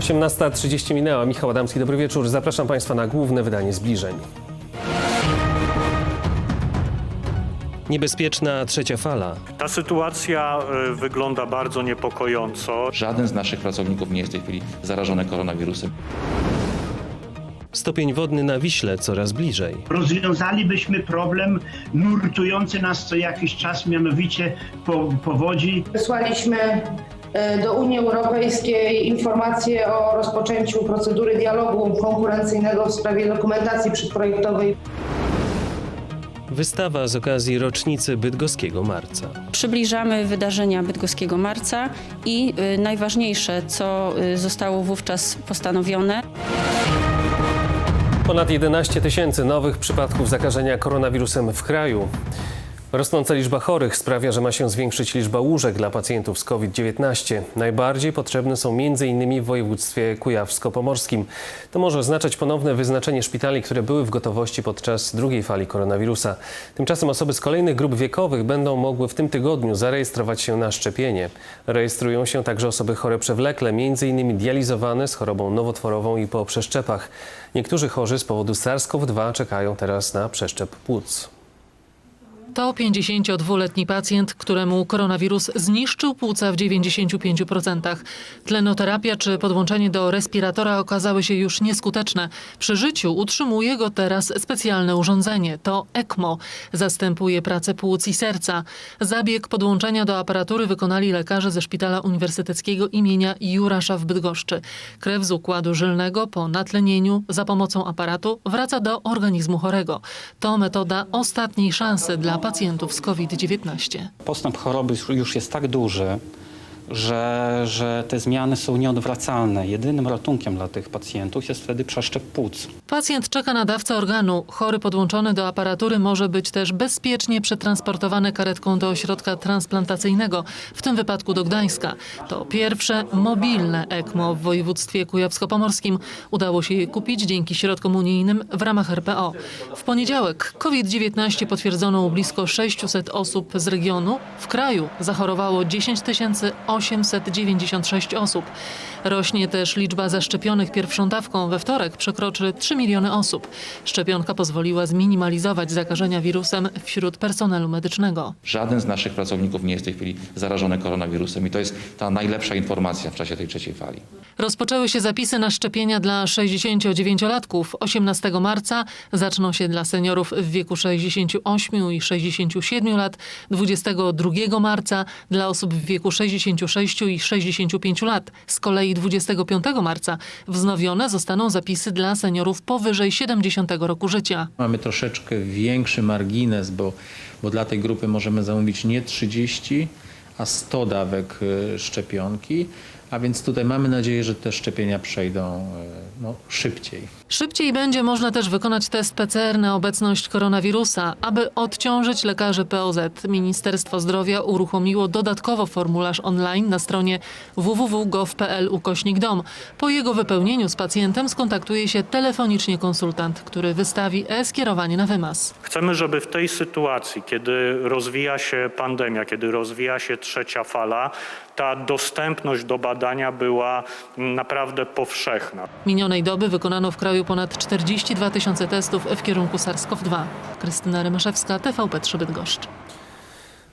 18.30 minęła. Michał Adamski, dobry wieczór. Zapraszam Państwa na główne wydanie zbliżeń. Niebezpieczna trzecia fala. Ta sytuacja y, wygląda bardzo niepokojąco. Żaden z naszych pracowników nie jest w tej chwili zarażony koronawirusem. Stopień wodny na Wiśle coraz bliżej. rozwiązalibyśmy problem nurtujący nas co jakiś czas, mianowicie po, powodzi. Wysłaliśmy do Unii Europejskiej informacje o rozpoczęciu procedury dialogu konkurencyjnego w sprawie dokumentacji przedprojektowej. Wystawa z okazji rocznicy bydgoskiego marca. Przybliżamy wydarzenia Bydgoskiego Marca i y, najważniejsze, co y, zostało wówczas postanowione. Ponad 11 tysięcy nowych przypadków zakażenia koronawirusem w kraju. Rosnąca liczba chorych sprawia, że ma się zwiększyć liczba łóżek dla pacjentów z COVID-19. Najbardziej potrzebne są m.in. w województwie kujawsko-pomorskim. To może oznaczać ponowne wyznaczenie szpitali, które były w gotowości podczas drugiej fali koronawirusa. Tymczasem osoby z kolejnych grup wiekowych będą mogły w tym tygodniu zarejestrować się na szczepienie. Rejestrują się także osoby chore przewlekle, m.in. dializowane z chorobą nowotworową i po przeszczepach. Niektórzy chorzy z powodu SARS-CoV-2 czekają teraz na przeszczep płuc. To 52-letni pacjent, któremu koronawirus zniszczył płuca w 95%. Tlenoterapia czy podłączenie do respiratora okazały się już nieskuteczne. Przy życiu utrzymuje go teraz specjalne urządzenie. To ECMO. Zastępuje pracę płuc i serca. Zabieg podłączenia do aparatury wykonali lekarze ze Szpitala Uniwersyteckiego imienia Jurasza w Bydgoszczy. Krew z układu żylnego po natlenieniu za pomocą aparatu wraca do organizmu chorego. To metoda ostatniej szansy dla pacjentów z COVID-19. Postęp choroby już- jest tak duży, że, że te zmiany są nieodwracalne. Jedynym ratunkiem dla tych pacjentów jest wtedy przeszczep płuc. Pacjent czeka na dawcę organu. Chory podłączony do aparatury może być też bezpiecznie przetransportowany karetką do ośrodka transplantacyjnego, w tym wypadku do Gdańska. To pierwsze mobilne ECMO w województwie kujawsko-pomorskim. Udało się je kupić dzięki środkom unijnym w ramach RPO. W poniedziałek COVID-19 potwierdzono u blisko 600 osób z regionu. W kraju zachorowało 10 896 osób. Rośnie też liczba zaszczepionych pierwszą dawką. We wtorek przekroczy 3 miliony osób. Szczepionka pozwoliła zminimalizować zakażenia wirusem wśród personelu medycznego. Żaden z naszych pracowników nie jest w tej chwili zarażony koronawirusem i to jest ta najlepsza informacja w czasie tej trzeciej fali. Rozpoczęły się zapisy na szczepienia dla 69-latków. 18 marca zaczną się dla seniorów w wieku 68 i 67 lat, 22 marca dla osób w wieku 66 i 65 lat. Z kolei 25 marca wznowione zostaną zapisy dla seniorów powyżej 70 roku życia. Mamy troszeczkę większy margines, bo, bo dla tej grupy możemy zamówić nie 30, a 100 dawek y, szczepionki, a więc tutaj mamy nadzieję, że te szczepienia przejdą y, no, szybciej. Szybciej będzie można też wykonać test PCR na obecność koronawirusa. Aby odciążyć lekarzy POZ, Ministerstwo Zdrowia uruchomiło dodatkowo formularz online na stronie www.gov.pl ukośnik dom. Po jego wypełnieniu z pacjentem skontaktuje się telefonicznie konsultant, który wystawi e-skierowanie na wymaz. Chcemy, żeby w tej sytuacji, kiedy rozwija się pandemia, kiedy rozwija się trzecia fala, ta dostępność do badania była naprawdę powszechna. Minionej doby wykonano w kraju ponad 42 tysiące testów w kierunku SARS-CoV-2. Krystyna Rymaszewska, TVP3 Bydgoszcz.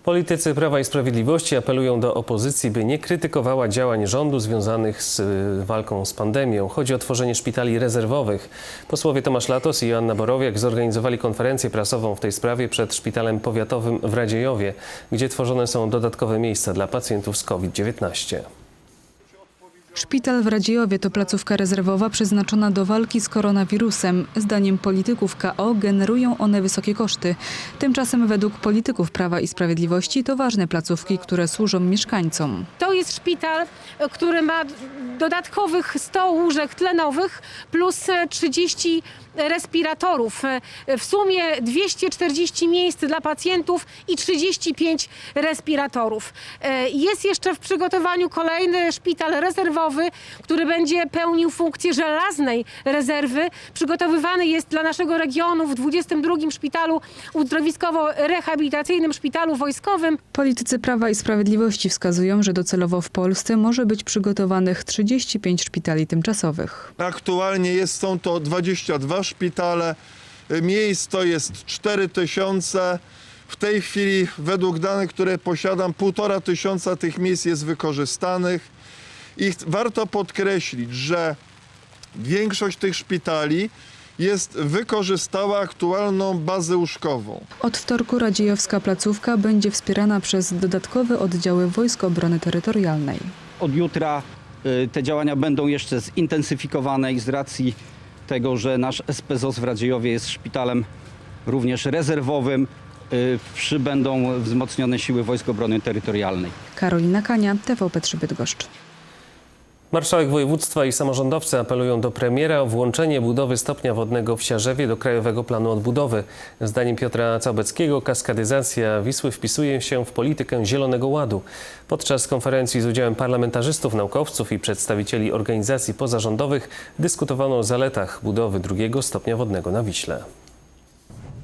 Politycy Prawa i Sprawiedliwości apelują do opozycji, by nie krytykowała działań rządu związanych z y, walką z pandemią. Chodzi o tworzenie szpitali rezerwowych. Posłowie Tomasz Latos i Joanna Borowiak zorganizowali konferencję prasową w tej sprawie przed szpitalem powiatowym w Radziejowie, gdzie tworzone są dodatkowe miejsca dla pacjentów z COVID-19. Szpital w Radziejowie to placówka rezerwowa przeznaczona do walki z koronawirusem. Zdaniem polityków KO generują one wysokie koszty. Tymczasem według polityków Prawa i Sprawiedliwości to ważne placówki, które służą mieszkańcom. To jest szpital, który ma dodatkowych 100 łóżek tlenowych plus e, 30 respiratorów. W sumie 240 miejsc dla pacjentów i 35 respiratorów. E, Jest jeszcze w przygotowaniu kolejny szpital rezerwowy, który będzie pełnił funkcję żelaznej rezerwy. Przygotowywany jest dla naszego regionu w 22 szpitalu uzdrowiskowo-rehabilitacyjnym szpitalu wojskowym. Politycy Prawa i Sprawiedliwości wskazują, że docelowo Docelowo w Polsce może być przygotowanych 35 szpitali tymczasowych. Aktualnie jest, są to 22 szpitale, miejsc to jest 4000. W tej chwili według danych, które posiadam, półtora tysiąca tych miejsc jest wykorzystanych. I warto podkreślić, że większość tych szpitali jest wykorzystała aktualną bazę łóżkową. Od wtorku Radziejowska placówka będzie wspierana przez dodatkowe oddziały Wojsk Obrony Terytorialnej. Od jutra y, te działania będą jeszcze zintensyfikowane i z racji tego, że nasz SPZOS w Radziejowie jest szpitalem również rezerwowym, y, przybędą wzmocnione siły Wojsk Obrony Terytorialnej. Karolina Kania, TVP3 Bydgoszcz. Marszałek województwa i samorządowcy apelują do premiera o włączenie budowy stopnia wodnego w Siarzewie do Krajowego Planu Odbudowy. Zdaniem Piotra Całbeckiego kaskadyzacja Wisły wpisuje się w politykę Zielonego Ładu. Podczas konferencji z udziałem parlamentarzystów, naukowców i przedstawicieli organizacji pozarządowych dyskutowano o zaletach budowy drugiego stopnia wodnego na Wiśle.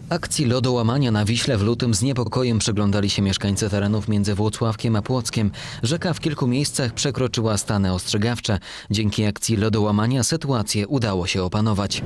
Akcji lodołamania na Wiśle w lutym z niepokojem przyglądali się mieszkańcy terenów między Włocławkiem a Płockiem. Rzeka w kilku miejscach przekroczyła stany ostrzegawcze. Dzięki akcji lodołamania sytuację udało się opanować.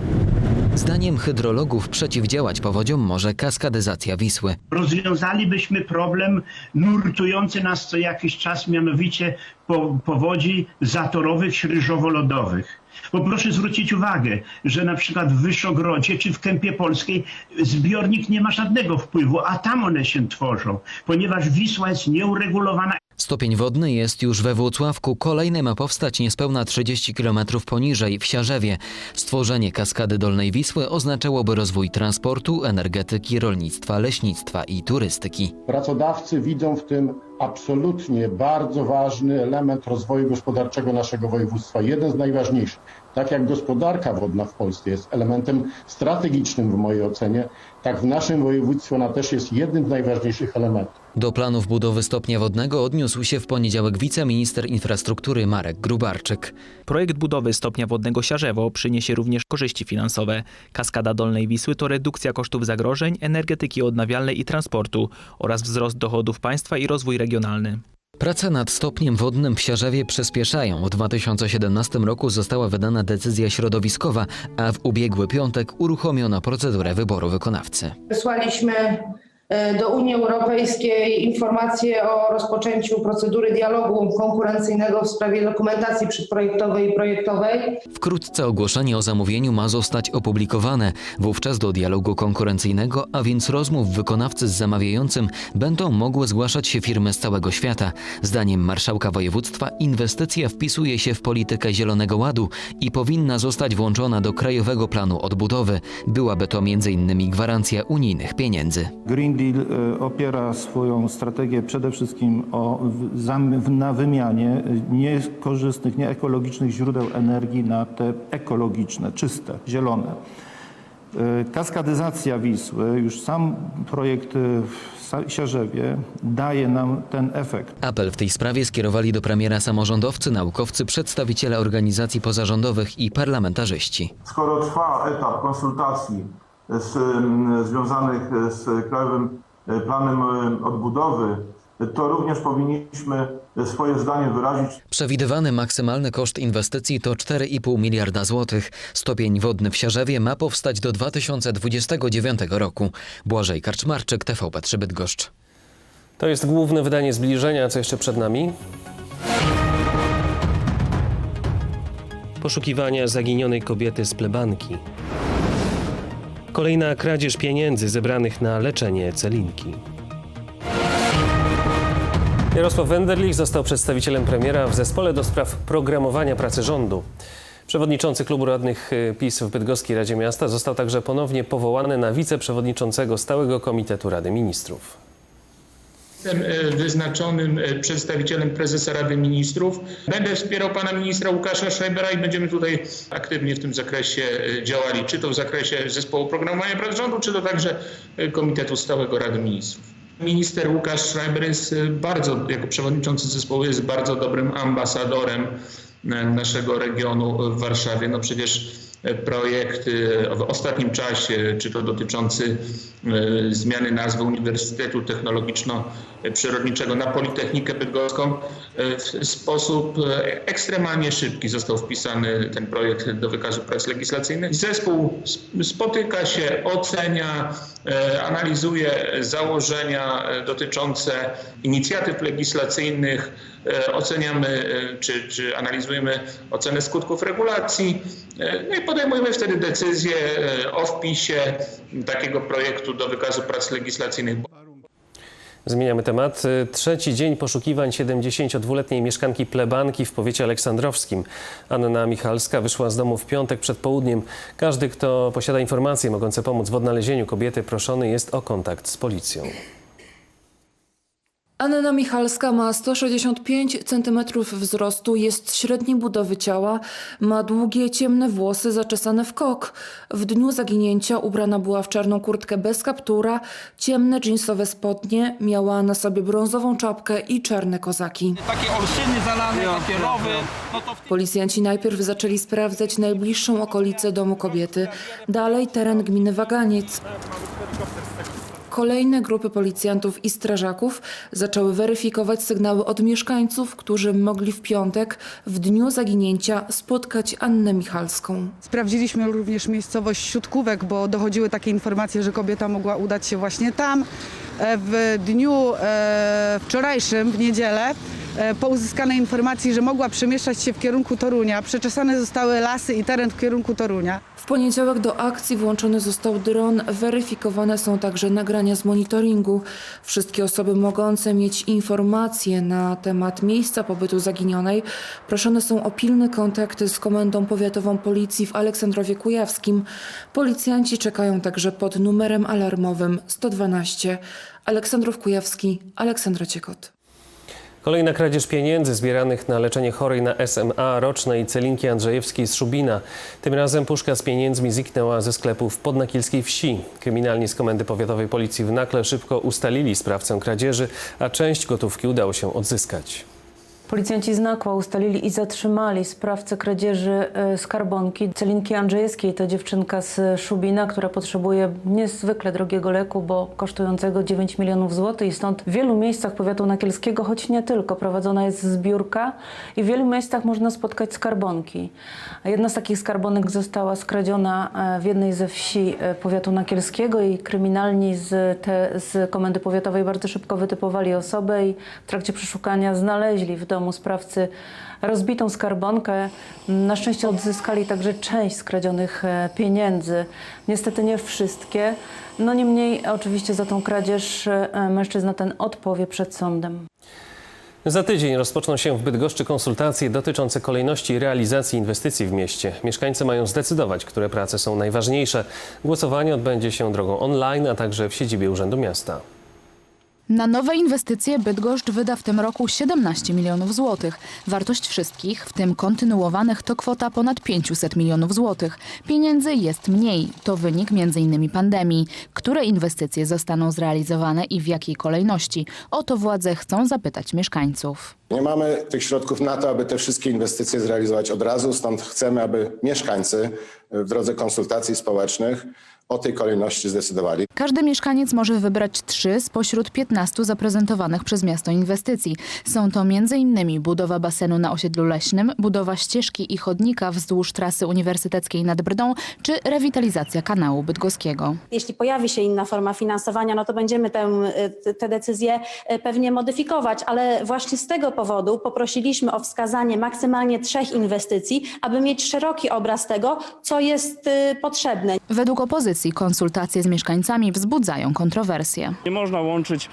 Zdaniem hydrologów przeciwdziałać powodziom może kaskadyzacja Wisły. Rozwiązalibyśmy problem nurtujący nas co jakiś czas, mianowicie po, powodzi zatorowych, śryżowo-lodowych. Bo proszę zwrócić uwagę, że na przykład w Wyszogrodzie czy w Kępie Polskiej zbiornik nie ma żadnego wpływu, a tam one się tworzą, ponieważ Wisła jest nieuregulowana Stopień wodny jest już we Włocławku. Kolejny ma powstać niespełna 30 km poniżej, w Siarzewie. Stworzenie kaskady Dolnej Wisły oznaczałoby rozwój transportu, energetyki, rolnictwa, leśnictwa i turystyki. Pracodawcy widzą w tym absolutnie bardzo ważny element rozwoju gospodarczego naszego województwa, jeden z najważniejszych. Tak jak gospodarka wodna w Polsce jest elementem strategicznym w mojej ocenie, tak w naszym województwie ona też jest jednym z najważniejszych elementów. Do planów budowy stopnia wodnego odniósł się w poniedziałek wiceminister infrastruktury Marek Grubarczyk. Projekt budowy stopnia wodnego Siarzewo przyniesie również korzyści finansowe. Kaskada Dolnej Wisły to redukcja kosztów zagrożeń, energetyki odnawialnej i transportu oraz wzrost dochodów państwa i rozwój regionalny. Prace nad stopniem wodnym w Siarzewie przyspieszają. W 2017 roku została wydana decyzja środowiskowa, a w ubiegły piątek uruchomiono procedurę wyboru wykonawcy. Wysłaliśmy do Unii Europejskiej informację o rozpoczęciu procedury dialogu konkurencyjnego w sprawie dokumentacji przedprojektowej i projektowej. Wkrótce ogłoszenie o zamówieniu ma zostać opublikowane. Wówczas do dialogu konkurencyjnego, a więc rozmów wykonawcy z zamawiającym, będą mogły zgłaszać się firmy z całego świata. Zdaniem marszałka województwa inwestycja wpisuje się w politykę Zielonego Ładu i powinna zostać włączona do Krajowego Planu Odbudowy. Byłaby to m.in. gwarancja unijnych pieniędzy. Green Deal e, opiera swoją strategię przede wszystkim o, na wymianie niekorzystnych, nieekologicznych źródeł energii na te ekologiczne, czyste, zielone. E, Kaskadyzacja Wisły, już sam projekt e, w Siarzewie daje nam ten efekt. Apel w tej sprawie skierowali do premiera samorządowcy, naukowcy, przedstawiciele organizacji pozarządowych i parlamentarzyści. Skoro trwa etap konsultacji z, związanych z Krajowym Planem e, Odbudowy, to również powinniśmy swoje zdanie wyrazić. Przewidywany maksymalny koszt inwestycji to 4,5 miliarda złotych. Stopień wodny w Siarzewie ma powstać do 2029 roku. Błażej Karczmarczyk, TVP3 Bydgoszcz. To jest główne wydanie zbliżenia, co jeszcze przed nami. Poszukiwania zaginionej kobiety z plebanki. Kolejna kradzież pieniędzy zebranych na leczenie Celinki. Jarosław Wenderlich został przedstawicielem premiera w zespole do spraw programowania pracy rządu. Przewodniczący klubu radnych y, PiS w Bydgoskiej Radzie Miasta został także ponownie powołany na wiceprzewodniczącego Stałego Komitetu Rady Ministrów. Jestem e, wyznaczonym e, przedstawicielem prezesa Rady Ministrów. Będę wspierał pana ministra Łukasza Schreibera i będziemy tutaj aktywnie w tym zakresie e, działali, czy to w zakresie zespołu programowania prac rządu, czy to także Komitetu Stałego Rady Ministrów. Minister Łukasz Schreiber jest bardzo, jako przewodniczący zespołu, jest bardzo dobrym ambasadorem naszego regionu w Warszawie. No przecież projekt w ostatnim czasie, czy to dotyczący e, zmiany nazwy Uniwersytetu Technologiczno-Przyrodniczego na Politechnikę Bydgoską, e, w sposób e, ekstremalnie szybki został wpisany ten projekt do wykazu prac legislacyjnych. Zespół sp- spotyka się, ocenia, analizuje założenia e, dotyczące inicjatyw legislacyjnych, e, oceniamy e, czy, czy analizujemy ocenę skutków regulacji, e, no i podejmujemy wtedy decyzję e, o wpisie takiego projektu do wykazu prac legislacyjnych. Zmieniamy temat. Trzeci dzień poszukiwań 72-letniej mieszkanki plebanki w powiecie aleksandrowskim. Anna Michalska wyszła z domu w piątek przed południem. Każdy, kto posiada informacje mogące pomóc w odnalezieniu kobiety, proszony jest o kontakt z policją. Anna Michalska ma 165 cm wzrostu, jest średniej budowy ciała, ma długie, ciemne włosy zaczesane w kok. W dniu zaginięcia ubrana była w czarną kurtkę bez kaptura, ciemne dżinsowe spodnie, miała na sobie brązową czapkę i czarne kozaki. Takie olszyny zalane, takie rowy. No to Policjanci najpierw zaczęli sprawdzać najbliższą okolicę domu kobiety, dalej teren gminy Waganiec. Kolejne grupy policjantów i strażaków zaczęły weryfikować sygnały od mieszkańców, którzy mogli w piątek, w dniu zaginięcia, spotkać Annę Michalską. Sprawdziliśmy również miejscowość Siutkówek, bo dochodziły takie informacje, że kobieta mogła udać się właśnie tam. E, W dniu e, wczorajszym, w niedzielę, po uzyskanej informacji, że mogła przemieszczać się w kierunku Torunia, przeczesane zostały lasy i teren w kierunku Torunia. W poniedziałek do akcji włączony został dron. Weryfikowane są także nagrania z monitoringu. Wszystkie osoby mogące mieć informacje na temat miejsca pobytu zaginionej proszone są o pilny kontakt z Komendą Powiatową Policji w Aleksandrowie Kujawskim. Policjanci czekają także pod numerem alarmowym 112. Aleksandrów Kujawski, Aleksandra Ciekot. Kolejna kradzież pieniędzy zbieranych na leczenie chorej na SMA rocznej Celinki Andrzejewskiej z Szubina. Tym razem puszka z pieniędzmi zniknęła ze sklepu w Podnakilskiej Wsi. Kryminalni z Komendy Powiatowej Policji w Nakle szybko ustalili sprawcę kradzieży, a część gotówki udało się odzyskać. Policjanci z Nakła ustalili i zatrzymali sprawcę kradzieży e, skarbonki Celinki Andrzejewskiej. To dziewczynka z Szubina, która potrzebuje niezwykle drogiego leku, bo kosztującego 9 milionów złotych i stąd w wielu miejscach powiatu nakielskiego, choć nie tylko, prowadzona jest zbiórka i w wielu miejscach można spotkać skarbonki. Jedna z takich skarbonek została skradziona e, w jednej ze wsi e, powiatu nakielskiego i kryminalni z, te, z Komendy Powiatowej bardzo szybko wytypowali osobę i w trakcie przeszukania znaleźli w domu sprawcy rozbitą skarbonkę. Na szczęście odzyskali także część skradzionych e, pieniędzy. Niestety nie wszystkie. No niemniej oczywiście za tą kradzież e, mężczyzna ten odpowie przed sądem. Za tydzień rozpoczną się w Bydgoszczy konsultacje dotyczące kolejności realizacji inwestycji w mieście. Mieszkańcy mają zdecydować, które prace są najważniejsze. Głosowanie odbędzie się drogą online, a także w siedzibie Urzędu Miasta. Na nowe inwestycje Bydgoszcz wyda w tym roku 17 milionów złotych. Wartość wszystkich, w tym kontynuowanych, to kwota ponad 500 milionów złotych. Pieniędzy jest mniej. To wynik m.in. pandemii. Które inwestycje zostaną zrealizowane i w jakiej kolejności? O to władze chcą zapytać mieszkańców. Nie mamy tych środków na to, aby te wszystkie inwestycje zrealizować od razu, stąd chcemy, aby mieszkańcy w drodze konsultacji społecznych o tej kolejności zdecydowali. Każdy mieszkaniec może wybrać trzy spośród 15 zaprezentowanych przez miasto inwestycji. Są to m.in. budowa basenu na osiedlu leśnym, budowa ścieżki i chodnika wzdłuż trasy uniwersyteckiej nad Brdą, czy rewitalizacja kanału bydgoskiego. Jeśli pojawi się inna forma finansowania, no to będziemy tę, te decyzje e, pewnie modyfikować, ale właśnie z tego powodu poprosiliśmy o wskazanie maksymalnie trzech inwestycji, aby mieć szeroki obraz tego, co jest e, potrzebne. Według opozycji konsultacje z mieszkańcami wzbudzają kontrowersje. Nie można łączyć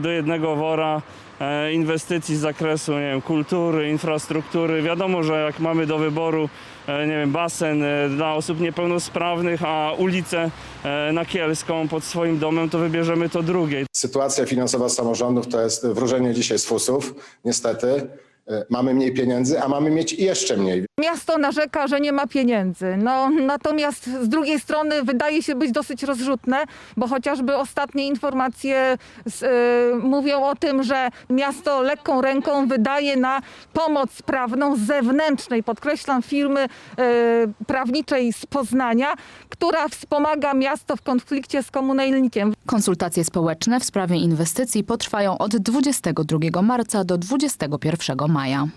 do jednego wora e, inwestycji z zakresu nie wiem, kultury, infrastruktury. Wiadomo, że jak mamy do wyboru e, nie wiem, basen e, dla osób niepełnosprawnych, a ulicę e, Nakielską pod swoim domem, to wybierzemy to drugie. Sytuacja finansowa samorządów to jest wróżenie dzisiaj z fusów, niestety. E, mamy mniej pieniędzy, a mamy mieć jeszcze mniej. Miasto narzeka, że nie ma pieniędzy. No, natomiast z drugiej strony wydaje się być dosyć rozrzutne, bo chociażby ostatnie informacje z, y, mówią o tym, że miasto lekką ręką wydaje na pomoc prawną zewnętrznej, podkreślam, firmy y, prawniczej z Poznania, która wspomaga miasto w konflikcie z komunalnikiem. Konsultacje społeczne w sprawie inwestycji potrwają od 22 marca do 21 maja.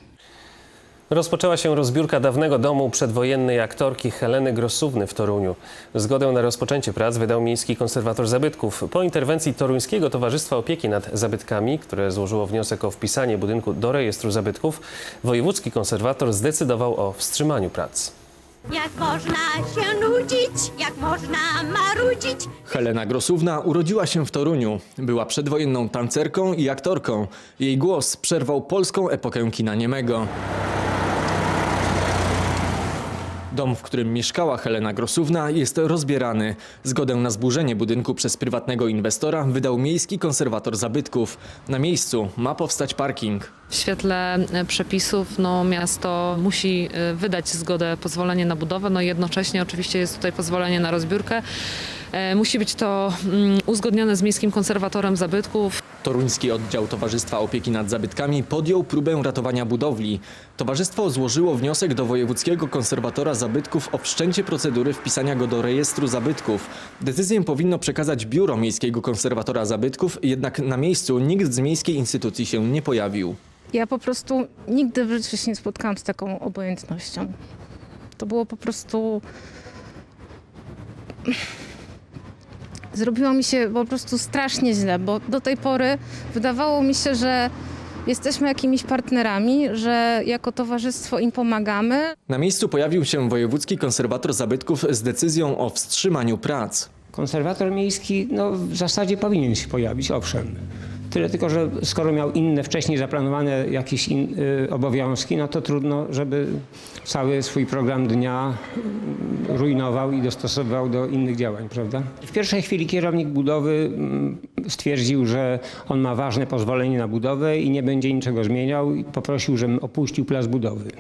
Rozpoczęła się rozbiórka dawnego domu przedwojennej aktorki Heleny Grosówny w Toruniu. Zgodę na rozpoczęcie prac wydał Miejski Konserwator Zabytków. Po interwencji Toruńskiego Towarzystwa Opieki nad Zabytkami, które złożyło wniosek o wpisanie budynku do rejestru zabytków, wojewódzki konserwator zdecydował o wstrzymaniu prac. Jak można się nudzić, jak można marudzić. Helena Grosówna urodziła się w Toruniu. Była przedwojenną tancerką i aktorką. Jej głos przerwał polską epokę kina niemego. Dom, w którym mieszkała Helena Grosówna jest rozbierany. Zgodę na zburzenie budynku przez prywatnego inwestora wydał Miejski Konserwator Zabytków. Na miejscu ma powstać parking. W świetle e, przepisów no, miasto musi e, wydać zgodę, pozwolenie na budowę, no jednocześnie oczywiście jest tutaj pozwolenie na rozbiórkę. E, Musi być to mm, uzgodnione z Miejskim Konserwatorem Zabytków. Toruński oddział Towarzystwa Opieki nad Zabytkami podjął próbę ratowania budowli. Towarzystwo złożyło wniosek do Wojewódzkiego Konserwatora Zabytków o wszczęcie procedury wpisania go do rejestru zabytków. Decyzję powinno przekazać Biuro Miejskiego Konserwatora Zabytków, jednak na miejscu nikt z miejskiej instytucji się nie pojawił. Ja po prostu nigdy w życiu się nie spotkałam z taką obojętnością. To było po prostu. Zrobiło mi się po prostu strasznie źle, bo do tej pory wydawało mi się, że jesteśmy jakimiś partnerami, że jako towarzystwo im pomagamy. Na miejscu pojawił się Wojewódzki Konserwator Zabytków z decyzją o wstrzymaniu prac. Konserwator miejski no, w zasadzie powinien się pojawić, owszem. Tyle tylko, że skoro miał inne wcześniej zaplanowane jakieś in, y, obowiązki, no to trudno, żeby cały swój program dnia y, rujnował i dostosowywał do innych działań, prawda? W pierwszej chwili kierownik budowy mm, stwierdził, że on ma ważne pozwolenie na budowę i nie będzie niczego zmieniał i poprosił, żebym opuścił plac budowy.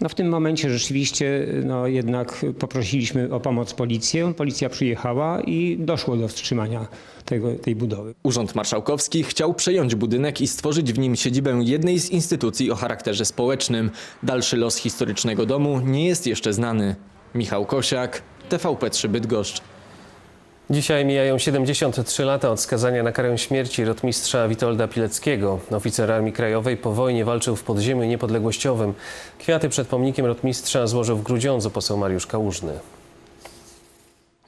No w tym momencie rzeczywiście no jednak poprosiliśmy o pomoc policję. Policja przyjechała i doszło do wstrzymania tego, tej budowy. Urząd Marszałkowski chciał przejąć budynek i stworzyć w nim siedzibę jednej z instytucji o charakterze społecznym. Dalszy los historycznego domu nie jest jeszcze znany. Michał Kosiak, TVP3 Bydgoszcz. Dzisiaj mijają 73 lata od skazania na karę śmierci rotmistrza Witolda Pileckiego. Oficer Armii Krajowej po wojnie walczył w podziemiu niepodległościowym. Kwiaty przed pomnikiem rotmistrza złożył w Grudziądzu poseł Mariusz Kałużny.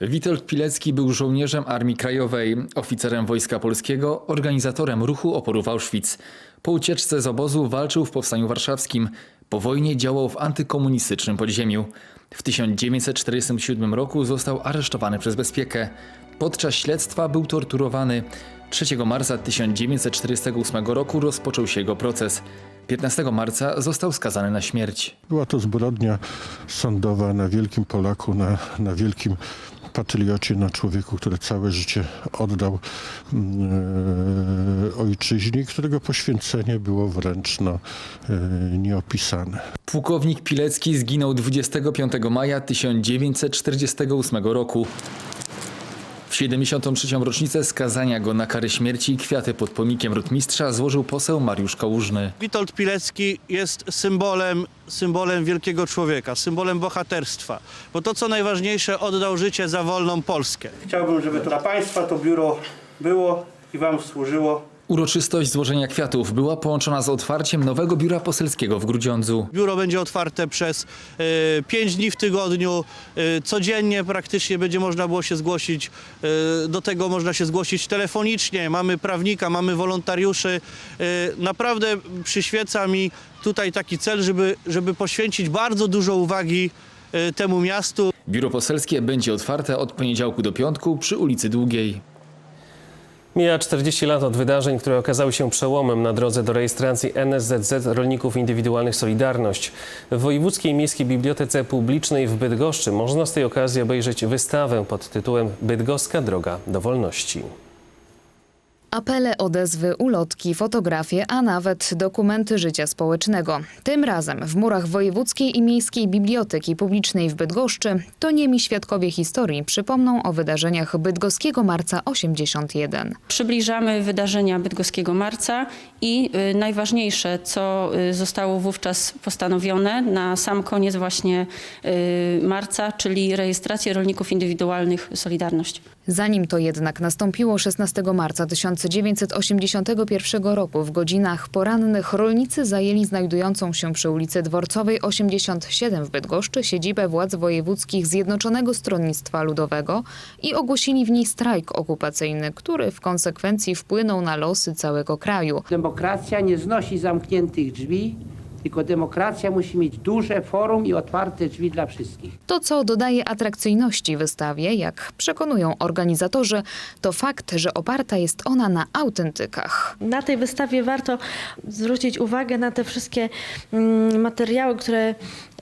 Witold Pilecki był żołnierzem Armii Krajowej, oficerem Wojska Polskiego, organizatorem ruchu oporu w Auschwitz. Po ucieczce z obozu walczył w Powstaniu Warszawskim. Po wojnie działał w antykomunistycznym podziemiu. W 1947 roku został aresztowany przez bezpiekę. Podczas śledztwa był torturowany. 3 marca 1948 roku rozpoczął się jego proces. 15 marca został skazany na śmierć. Była to zbrodnia sądowa na wielkim Polaku, na, na wielkim patriocie, na człowieku, który całe życie oddał e, ojczyźnie, którego poświęcenie było wręcz no, e, nieopisane. Pułkownik Pilecki zginął 25 maja 1948 roku. W 73. rocznicę skazania go na karę śmierci kwiaty pod pomnikiem rotmistrza złożył poseł Mariusz Kałużny. Witold Pilecki jest symbolem, symbolem wielkiego człowieka, symbolem bohaterstwa. Bo to, co najważniejsze, oddał życie za wolną Polskę. Chciałbym, żeby to dla Państwa to biuro było i Wam służyło. Uroczystość złożenia kwiatów była połączona z otwarciem nowego biura poselskiego w Grudziądzu. Biuro będzie otwarte przez e, 5 dni w tygodniu. E, codziennie praktycznie będzie można było się zgłosić. E, do tego można się zgłosić telefonicznie. Mamy prawnika, mamy wolontariuszy. E, naprawdę przyświeca mi tutaj taki cel, żeby, żeby poświęcić bardzo dużo uwagi e, temu miastu. Biuro poselskie będzie otwarte od poniedziałku do piątku przy ulicy Długiej. Mija 40 lat od wydarzeń, które okazały się przełomem na drodze do rejestracji NSZZ Rolników Indywidualnych Solidarność. W Wojewódzkiej Miejskiej Bibliotece Publicznej w Bydgoszczy można z tej okazji obejrzeć wystawę pod tytułem Bydgoska Droga do Wolności. Apele, odezwy, ulotki, fotografie, a nawet dokumenty życia społecznego. Tym razem w murach Wojewódzkiej i Miejskiej Biblioteki Publicznej w Bydgoszczy to niemi świadkowie historii przypomną o wydarzeniach bydgoskiego marca 81. Przybliżamy wydarzenia bydgoskiego marca i y, najważniejsze, co y, zostało wówczas postanowione na sam koniec właśnie y, marca, czyli rejestrację rolników indywidualnych Solidarność. Zanim to jednak nastąpiło 16 marca 1981 roku w godzinach porannych rolnicy zajęli znajdującą się przy ulicy Dworcowej 87 w Bydgoszczy siedzibę władz wojewódzkich Zjednoczonego Stronnictwa Ludowego i ogłosili w niej strajk okupacyjny, który w konsekwencji wpłynął na losy całego kraju. Demokracja nie znosi zamkniętych drzwi, tylko demokracja musi mieć duże forum i otwarte drzwi dla wszystkich. To, co dodaje atrakcyjności wystawie, jak przekonują organizatorzy, to fakt, że oparta jest ona na autentykach. Na tej wystawie warto zwrócić uwagę na te wszystkie mm, materiały, które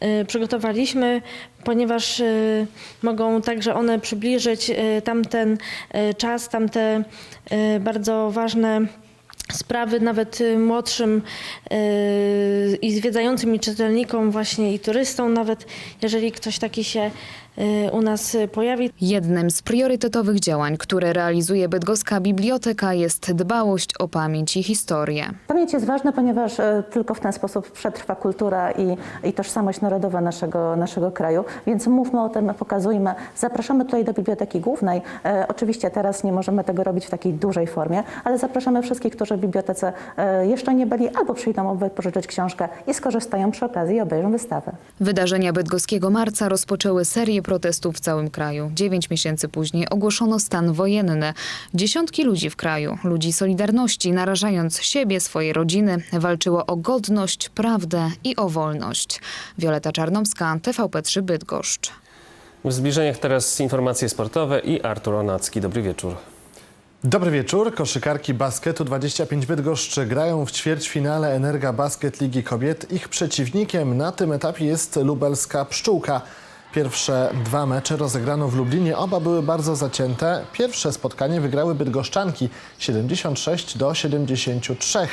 y, przygotowaliśmy, ponieważ y, mogą także one przybliżyć y, tamten czas, tamte bardzo ważne sprawy nawet y, młodszym y, i zwiedzającym i czytelnikom właśnie i turystom, nawet jeżeli ktoś taki się u nas y, pojawi. Jednym z priorytetowych działań, które realizuje Bydgoska Biblioteka jest dbałość o pamięć i historię. Pamięć jest ważna, ponieważ e, tylko w ten sposób przetrwa kultura i, i tożsamość narodowa naszego, naszego kraju. Więc mówmy o tym, pokazujmy. Zapraszamy tutaj do Biblioteki Głównej. E, oczywiście teraz nie możemy tego robić w takiej dużej formie, ale zapraszamy wszystkich, którzy w bibliotece e, jeszcze nie byli albo przyjdą aby pożyczyć książkę i skorzystają przy okazji i obejrzą wystawę. Wydarzenia bydgoskiego marca rozpoczęły serię protestów w całym kraju. Dziewięć miesięcy później ogłoszono stan wojenny. Dziesiątki ludzi w kraju, ludzi Solidarności, narażając siebie, swoje rodziny, walczyło o godność, prawdę i o wolność. Wioleta Czarnomska, TVP3 Bydgoszcz. W zbliżeniach teraz informacje sportowe i Artur Onacki. Dobry wieczór. Dobry wieczór. Koszykarki basketu 25 Bydgoszczy grają w ćwierćfinale Energa Basket Ligi Kobiet. Ich przeciwnikiem na tym etapie jest lubelska Pszczółka. Pierwsze dwa mecze rozegrano w Lublinie. Oba były bardzo zacięte. Pierwsze spotkanie wygrały bydgoszczanki 76 do 73.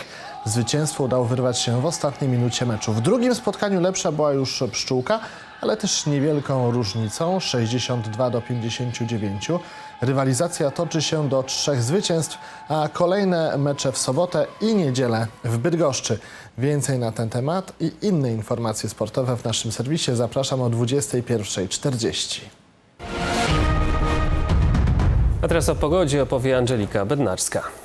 Zwycięstwo udało wyrwać się w ostatniej minucie meczu. W drugim spotkaniu lepsza była już Pszczółka, ale też niewielką różnicą 62 do 59. Rywalizacja toczy się do trzech zwycięstw, a kolejne mecze w sobotę i niedzielę w Bydgoszczy. Więcej na ten temat i inne informacje sportowe w naszym serwisie zapraszam o 21.40. A teraz o pogodzie opowie Angelika Bednarska.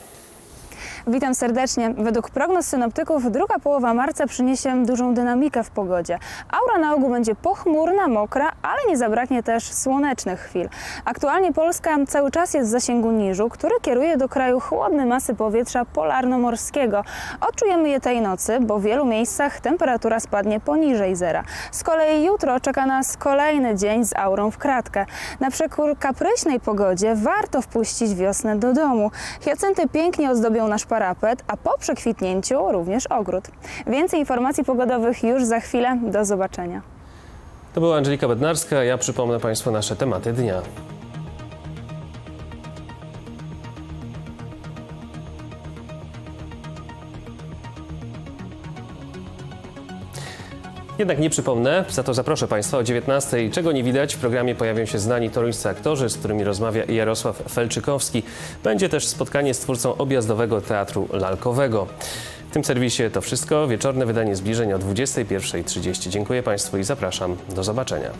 Witam serdecznie. Według prognoz synoptyków druga połowa marca przyniesie dużą dynamikę w pogodzie. Aura na ogół będzie pochmurna, mokra, ale nie zabraknie też słonecznych chwil. Aktualnie Polska cały czas jest w zasięgu niżu, który kieruje do kraju chłodne masy powietrza polarnomorskiego. Odczujemy je tej nocy, bo w wielu miejscach temperatura spadnie poniżej zera. Z kolei jutro czeka nas kolejny dzień z aurą w kratkę. Na przekór kapryśnej pogodzie warto wpuścić wiosnę do domu. Hiacynty pięknie ozdobią nasz parapet, a po przekwitnięciu również ogród. Więcej informacji pogodowych już za chwilę. Do zobaczenia. To była Angelika Bednarska. Ja przypomnę Państwu nasze tematy dnia. Jednak nie przypomnę, za to zaproszę Państwa o 19. Czego nie widać, w programie pojawią się znani toruńscy aktorzy, z którymi rozmawia Jarosław Felczykowski. Będzie też spotkanie z twórcą objazdowego teatru lalkowego. W tym serwisie to wszystko. Wieczorne wydanie zbliżeń o 21.30. Dziękuję Państwu i zapraszam. Do zobaczenia.